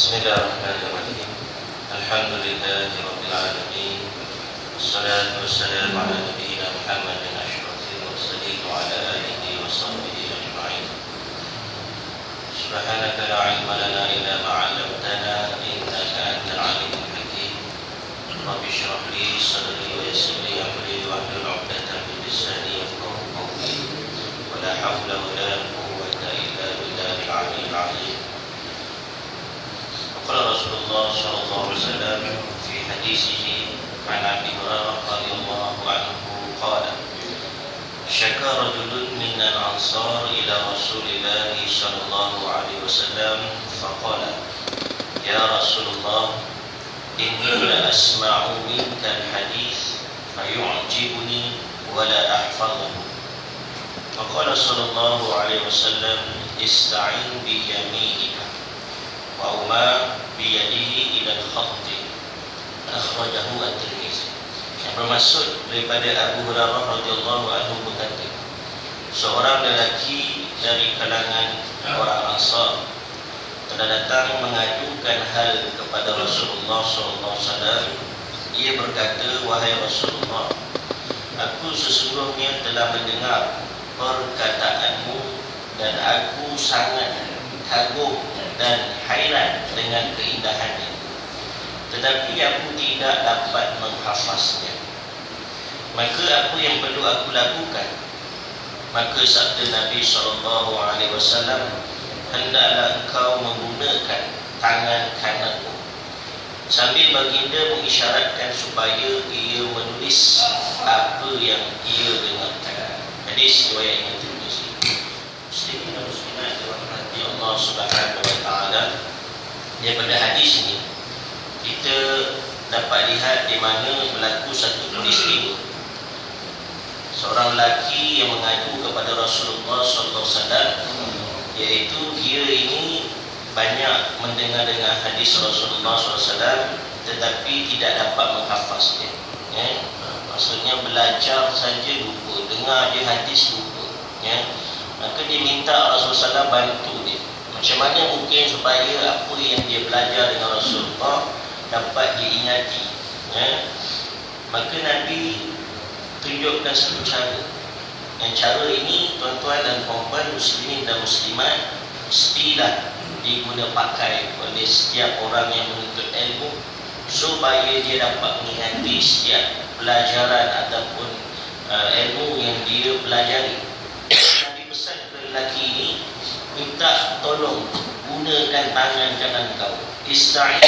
بسم الله الرحمن الرحيم. الحمد لله رب العالمين. والصلاة والسلام على نبينا محمد أشرف المرسلين وعلى آله وصحبه أجمعين. سبحانك لا علم لنا إلا ما علمتنا إنك أنت العليم الحكيم. رب اشرح لي صدري ويسر لي أمري وأحلل عقدة من لساني يفقهوا قولي. ولا حول ولا الله صلى الله عليه وسلم في حديثه عن ابي هريره رضي الله عنه قال شكى رجل من الانصار إلى رسول الله صلى الله عليه وسلم فقال يا رسول الله اني لاسمع منك الحديث فيعجبني ولا احفظه فقال صلى الله عليه وسلم استعن بيمينك وأما بيده إلى الخط أخرجه الترمذي yang bermaksud daripada Abu Hurairah radhiyallahu anhu berkata seorang lelaki dari kalangan orang Ansar telah datang mengadukan hal kepada Rasulullah sallallahu alaihi wasallam ia berkata wahai Rasulullah aku sesungguhnya telah mendengar perkataanmu dan aku sangat kagum dan hairan dengan keindahannya. Tetapi aku tidak dapat menghafaznya. Maka apa yang perlu aku lakukan? Maka sabda Nabi sallallahu alaihi wasallam hendaklah engkau menggunakan tangan kananmu sambil baginda mengisyaratkan supaya ia menulis apa yang ia dengarkan. Hadis riwayat yang Tirmizi muslimin dan muslimat Allah Subhanahu wa taala daripada hadis ini kita dapat lihat di mana berlaku satu peristiwa seorang lelaki yang mengadu kepada Rasulullah sallallahu alaihi wasallam iaitu dia ini banyak mendengar dengan hadis Rasulullah SAW tetapi tidak dapat menghafaznya ya? maksudnya belajar saja lupa dengar je hadis lupa ya? maka dia minta Rasulullah SAW bantu macam mana mungkin supaya apa yang dia belajar dengan Rasulullah dapat diingati ya? maka Nabi tunjukkan satu cara yang cara ini tuan-tuan dan puan-puan muslimin dan muslimat mestilah diguna pakai oleh setiap orang yang menuntut ilmu supaya dia dapat mengingati setiap pelajaran ataupun uh, ilmu yang dia pelajari Nabi pesan kepada lelaki ini minta tolong gunakan tangan kanan kau. Ista'in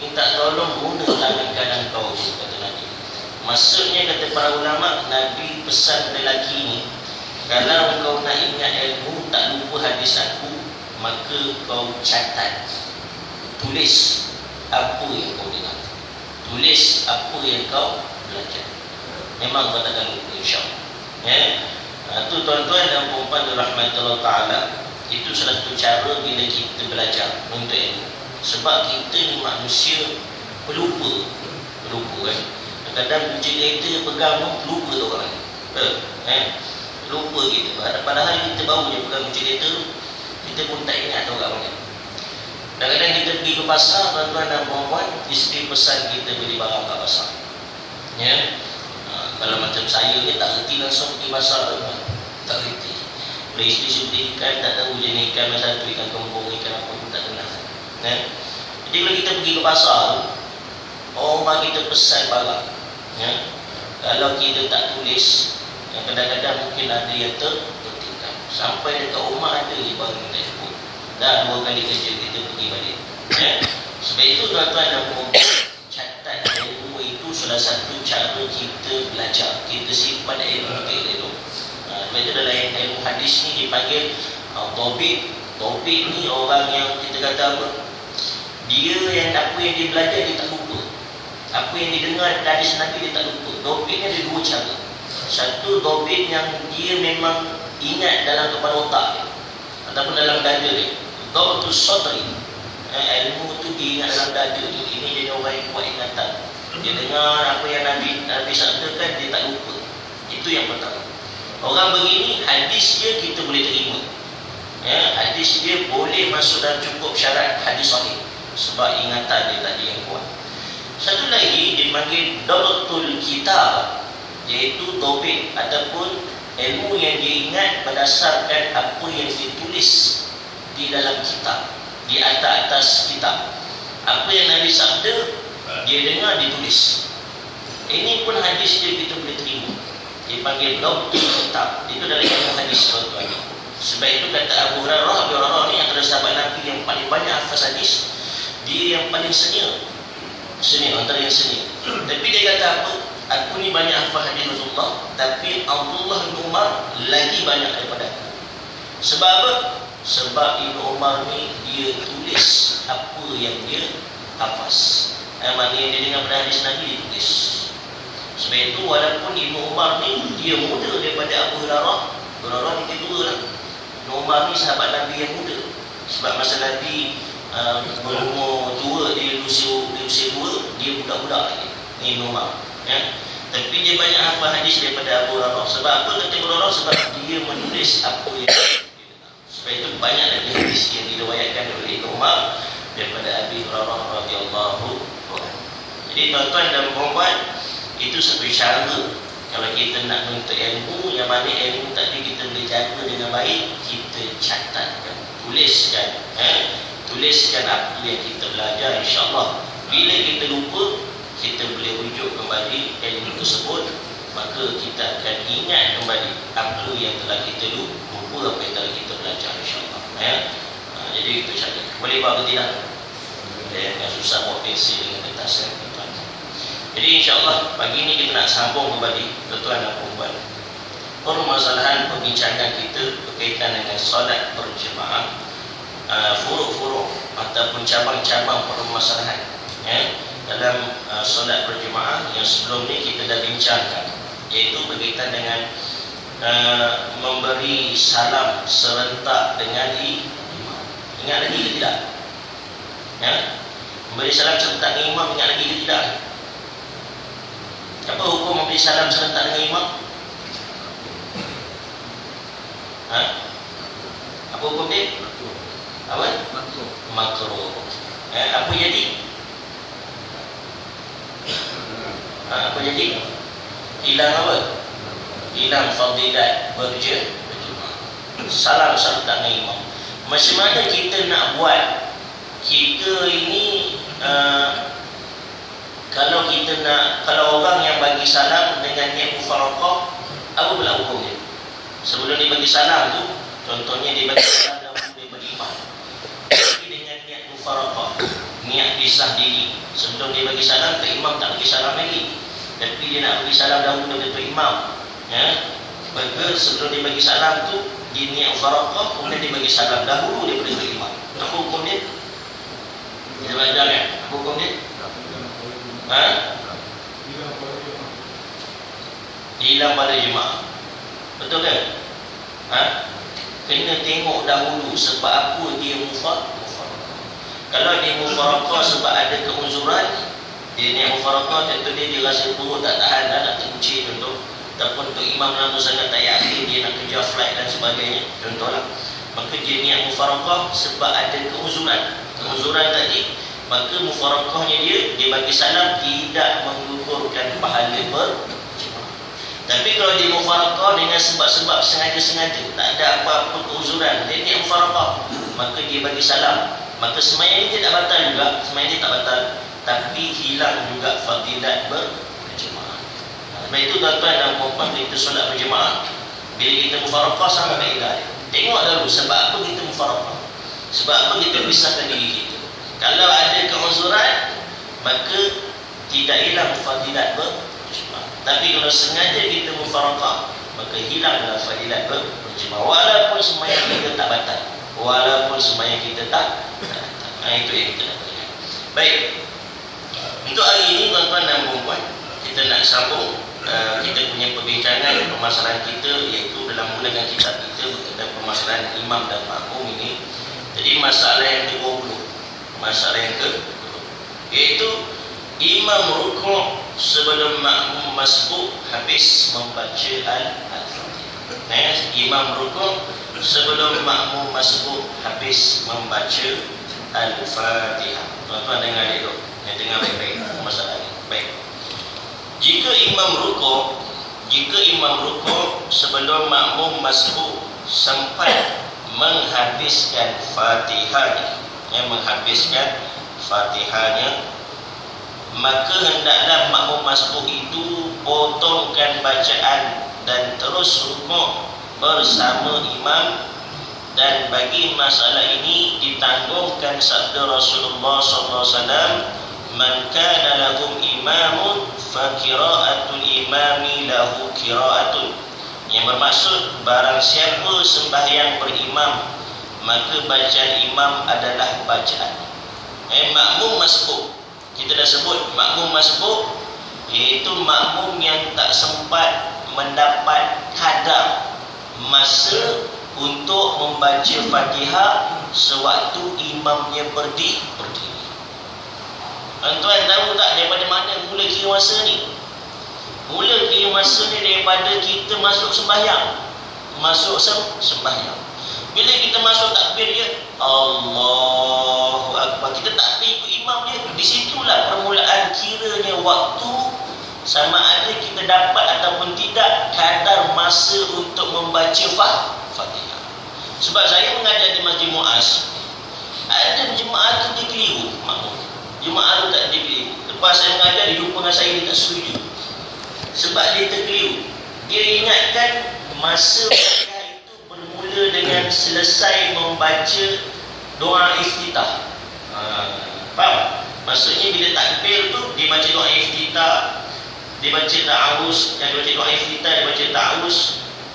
minta tolong guna tangan kanan kau kata Nabi. Maksudnya kata para ulama Nabi pesan lelaki ini kalau kau nak ingat ilmu tak lupa hadis aku maka kau catat. Tulis apa yang kau dengar. Tulis apa yang kau belajar. Memang kau takkan lupa insyaAllah. Ya itu tuan-tuan dan perempuan rahmatullah ta'ala itu salah satu cara bila kita belajar untuk ilmu. Sebab kita ni manusia pelupa. Pelupa kan kadang kunci kereta pegang pun lupa tu orang eh, eh, lupa kita. Padahal kita baru je pegang kunci kereta kita pun tak ingat tu orang ni. Kadang-kadang kita pergi ke pasar tuan-tuan dan perempuan isteri pesan kita beli barang kat pasar. Ya? ha, kalau macam saya ni tak reti langsung pergi tuan tak reti boleh isteri suruh ikan tak tahu jenis ikan masa tu ikan kembung ikan apa pun tak kenal. Ya? jadi kalau kita pergi ke pasar orang kita pesan barang ya? kalau kita tak tulis kadang-kadang mungkin ada yang tertinggal. Sampai dekat rumah ada je baru kita sebut. Dah dua kali kerja kita pergi balik. Ya? sebab itu tuan-tuan dan perempuan catat ilmu itu salah satu cara kita belajar kita simpan ilmu kita itu sebab itu dalam ilmu hadis ni dipanggil uh, tobit tobit ni orang yang kita kata apa? Dia yang apa yang dia belajar dia tak lupa. Apa yang didengar dari hadis Nabi dia tak lupa. Tobit ni ada dua cara. Satu tobit yang dia memang ingat dalam kepala otak dia ataupun dalam dada dia. Dhabatul sadri eh, ilmu tu dia ingat dalam dada dia. Ini jadi orang yang kuat ingatan dia dengar apa yang Nabi Nabi sabdakan dia tak lupa. Itu yang pertama. Orang begini hadis dia kita boleh terima. Ya hadis dia boleh masuk dalam cukup syarat hadis sahih. Sebab ingatan dia tadi yang kuat. Satu lagi dipanggil Dabtul Kitab iaitu tobik ataupun ilmu yang diingat berdasarkan apa yang ditulis di dalam kitab di atas-atas kitab. Apa yang Nabi sabda dia dengar ditulis ini pun hadis dia kita boleh terima. Dipanggil Dabtul Kitab. Itu dari ilmu hadis tuan-tuan. Sebab itu kata Abu Hurairah Abu Hurairah ni antara sahabat Nabi yang paling banyak hafaz hadis. Dia yang paling senior seni antara yang seni tapi dia kata apa? Aku ni banyak hafal hadis Rasulullah tapi Abdullah bin Umar lagi banyak daripada aku. Sebab apa? Sebab Ibn Umar ni dia tulis apa yang dia hafaz eh, maknanya dia dengar pada hadis Nabi dia tulis. Sebab itu walaupun Ibn Umar ni dia muda daripada Abu Hurairah Abu Hurairah dia tua lah. Ibn Umar ni sahabat Nabi yang muda. Sebab masa Nabi uh, berumur tua dia usia dia usia tua dia budak-budak lagi ni normal ya. Tapi dia banyak hafal hadis daripada Abu Hurairah. Sebab apa kata Abu Hurairah? Sebab dia menulis apa yang dia sebab itu banyak lagi hadis yang diriwayatkan oleh Ibnu Umar daripada Abi Hurairah radhiyallahu jadi tuan-tuan dan puan itu satu cara kalau kita nak menuntut ilmu yang mana ilmu tadi kita boleh jaga dengan baik kita catatkan tuliskan eh? tuliskan apa yang kita belajar insyaAllah bila kita lupa kita boleh rujuk kembali ilmu tersebut maka kita akan ingat kembali apa yang telah kita lupa apa yang telah kita belajar insyaAllah ya? ha, jadi itu saja boleh buat ke tidak yang susah buat pensel dengan kertas ya? Jadi insyaAllah pagi ini kita nak sambung kembali tuan dan perempuan permasalahan perbincangan kita berkaitan dengan solat berjemaah Uh, furuk-furuk ataupun cabang-cabang permasalahan ya, dalam uh, solat berjemaah yang sebelum ni kita dah bincangkan iaitu berkaitan dengan uh, memberi salam serentak dengan imam ingat lagi ke tidak? Ya? memberi salam serentak dengan imam ingat lagi ke tidak? Apa hukum memberi salam serentak dengan imam? Ha? apa hukum dia? apa? makruh eh, apa jadi? ha, apa jadi? hilang apa? hilang fadilat berja salam serta imam macam mana kita nak buat kita ini uh, kalau kita nak kalau orang yang bagi salam dengan niat mufarakah apa pula hukumnya sebelum dia bagi salam tu contohnya dia bagi salam mufaraqah niat pisah diri sebelum dia bagi salam ke imam tak bagi salam lagi. Tapi dia nak bagi salam dahulu kepada imam ya. Maka sebelum dia bagi salam tu dia niat mufaraqah kemudian dia bagi salam dahulu daripada imam. Apa hukum dia? Dia belajar kan? Apa hukum dia ha? Hilang pada jemaah betul kan? Ha? Kena tengok dahulu sebab apa dia mufar kalau dia mufarakah sebab ada keuzuran Dia ni mufarakah Tentu dia dia rasa perut tak tahan dah Nak terkucir contoh. Ataupun untuk imam lama sangat tak yakin Dia nak kerja flight dan sebagainya Contohlah. Maka dia niat mufarakah sebab ada keuzuran Keuzuran tadi Maka mufarakahnya dia Dia bagi salam tidak menggugurkan pahala ber tapi kalau dia mufarakah dengan sebab-sebab sengaja-sengaja Tak ada apa-apa keuzuran Dia niat mufarakah Maka dia bagi salam. Maka semayang ini tidak batal juga semayang ini tak batal tapi hilang juga fadilat berjemaah. Sebab itu tuan-tuan dan perempuan kita solat berjemaah bila kita mufarakah sama kaedah tengok dulu sebab apa kita mufarakah sebab apa kita pisahkan diri kita kalau ada keuzuran maka tidak hilang fadilat berjemaah. Tapi kalau sengaja kita mufarakah maka hilanglah fadilat berjemaah. Walaupun semayang kita tak batal. Walaupun semuanya kita tak nah, itu yang kita nak tanya. Baik. Untuk hari ini tuan-tuan dan perempuan kita nak sambung uh, kita punya perbincangan permasalahan kita iaitu dalam mulakan kitab kita berkaitan permasalahan imam dan makmum ini. Jadi masalah yang ke-20 masalah yang ke iaitu imam rukuk sebelum makmum masbuk habis membaca al-fatihah Nah, imam rukuk sebelum makmum masbuk habis membaca Al-Fatihah. Tuan-tuan dengar dia dulu. Yang dengar baik-baik masalah ini. Baik. Jika imam rukuk, jika imam rukuk sebelum makmum masbuk sempat menghabiskan Fatihahnya, yang menghabiskan Fatihahnya, maka hendaklah makmum masbuk itu potongkan bacaan dan terus rukuk bersama imam. Dan bagi masalah ini ditangguhkan sabda Rasulullah SAW man kana lahum imamun fa qira'atul imami lahu qira'atun. Yang bermaksud barang siapa sembahyang berimam maka bacaan imam adalah bacaan eh makmum masbuk kita dah sebut makmum masbuk iaitu makmum yang tak sempat mendapat kadar masa untuk membaca Fatihah sewaktu imamnya berdiri. berdiri. Tuan-tuan tahu tak daripada mana mula kira masa ni? Mula kira masa ni daripada kita masuk sembahyang. Masuk sembahyang. Bila kita masuk takbir dia, Allahu Akbar. Kita takbir ikut imam dia. Di situlah permulaan kiranya waktu sama ada kita dapat ataupun tidak kadar masa untuk membaca Fatihah. Sebab saya mengajar di Masjid Muaz, ada jemaah tu dia keliru. Jemaah tu tak dia keliru. Lepas saya mengajar, dia jumpa dengan saya, dia tak setuju. Sebab dia terkeliru. Dia ingatkan masa Bermula dengan selesai membaca doa iftitah. Ha, faham? Maksudnya bila takbir tu, dia baca doa iftitah, dia baca ta'awus yang dia baca doa iftitah dia baca ta'awus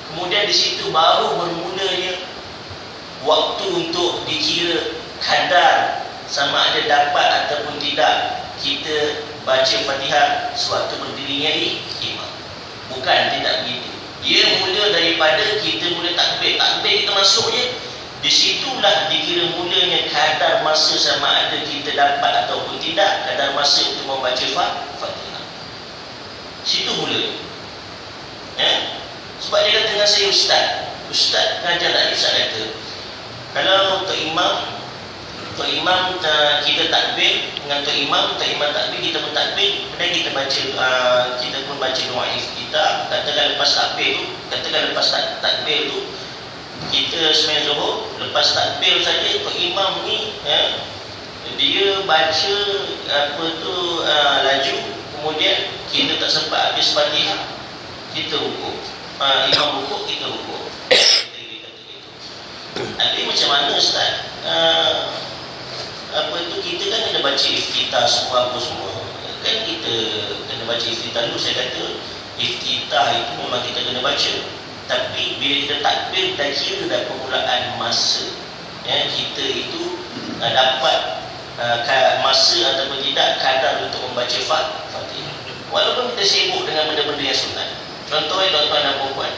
kemudian di situ baru bermulanya waktu untuk dikira kadar sama ada dapat ataupun tidak kita baca fatihah sewaktu berdirinya imam bukan tidak begitu dia mula daripada kita mula takbir takbir kita masuk je di situlah dikira mulanya kadar masa sama ada kita dapat ataupun tidak kadar masa untuk membaca fatihah Situ mula. Ya? Sebab dia kata dengan saya ustaz. Ustaz ngajar tadi ustaz kata. Kalau untuk imam, untuk imam kita takbir dengan untuk imam, untuk imam takbir kita pun takbir, kemudian kita baca uh, kita pun baca doa kita, katakan lepas takbir tu, katakan lepas tak, takbir tu. Kita sembahyang zuhur, lepas takbir saja untuk imam ni ya, dia baca apa tu uh, laju. Kemudian kita tak sempat habis fatihah kita rukuk. Uh, imam rukuk kita rukuk. Tapi macam mana Ustaz? Uh, apa tu kita kan kena baca iftitah semua apa semua kan kita kena baca iftitah dulu saya kata iftitah itu memang kita kena baca tapi bila kita takbir dah kira dah permulaan masa ya, kita itu uh, dapat uh, masa ataupun tidak kadar untuk membaca Fatihah. Walaupun kita sibuk dengan benda-benda yang sunat. Contohnya tuan-tuan dan puan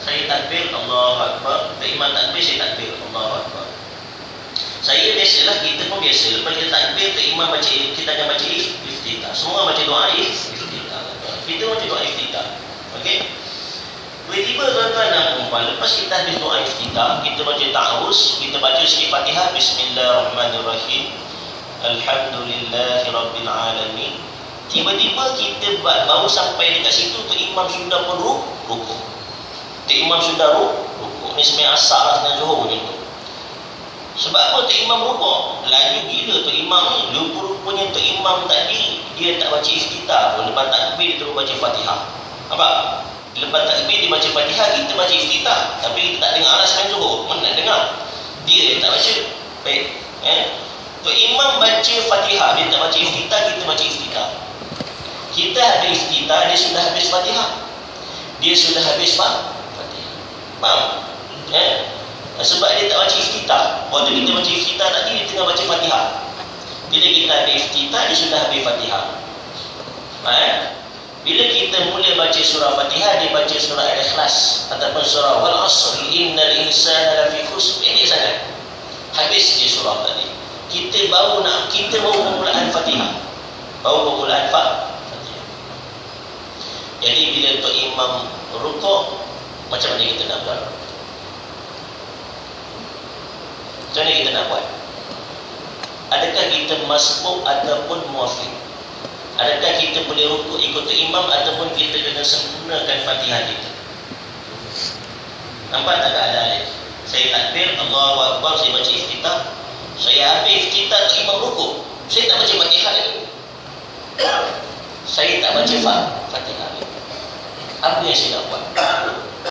saya takbir Allah Akbar, iman takbir saya takbir Allah Akbar. Biasalah kita pun biasa lepas kita takbir tak iman baca kita akan baca iftitah. Semua baca doa iftitah. Kita baca doa iftitah. Okey. Tiba-tiba tuan-tuan dan puan lepas kita habis doa iftitah, kita baca ta'awuz, kita baca sikit Fatihah Bismillahirrahmanirrahim. Alhamdulillahi Rabbil Alamin Tiba-tiba kita baru sampai dekat situ tu Imam sudah pun rukuk Tu Imam sudah rukuk Ni sebenarnya asal lah dengan Johor macam tu Sebab apa tu Imam rukuk Laju gila tu Imam ni Lupa-rupanya tu Imam tadi Dia tak baca iftitah pun Lepas takbir dia terus baca fatihah Apa? Lepas takbir dia baca fatihah Kita baca iftitah Tapi kita tak dengar alas dengan Johor Mana nak dengar Dia tak baca Baik Eh Tok Imam baca Fatihah, dia tak baca iftitah, kita baca iftitah. Kita ada iftitah, dia sudah habis Fatihah. Dia sudah habis Fatihah. Faham? Eh? Sebab dia tak baca iftitah. Waktu kita baca iftitah tadi, dia tengah baca Fatihah. Bila kita ada iftitah, dia sudah habis Fatihah. Eh? Bila kita mula baca surah Fatihah, dia baca surah Al-Ikhlas. Ataupun surah Wal-Asr, Innal insana lafi khusr. Ini sangat. Habis dia surah tadi kita baru nak kita baru permulaan Fatihah. Baru permulaan Fatihah. Jadi bila Tok Imam rukuk macam mana kita nak buat? Macam mana kita nak buat? Adakah kita masbuk ataupun muafiq? Adakah kita boleh rukuk ikut imam ataupun kita kena sempurnakan fatihah kita? Nampak tak ada alif? Saya takbir, Allahu Akbar, saya baca iftitah. Saya habis iftitah imam rukuk. Saya tak baca fatihah lagi. Saya tak baca fatihah. Apa yang saya nak buat?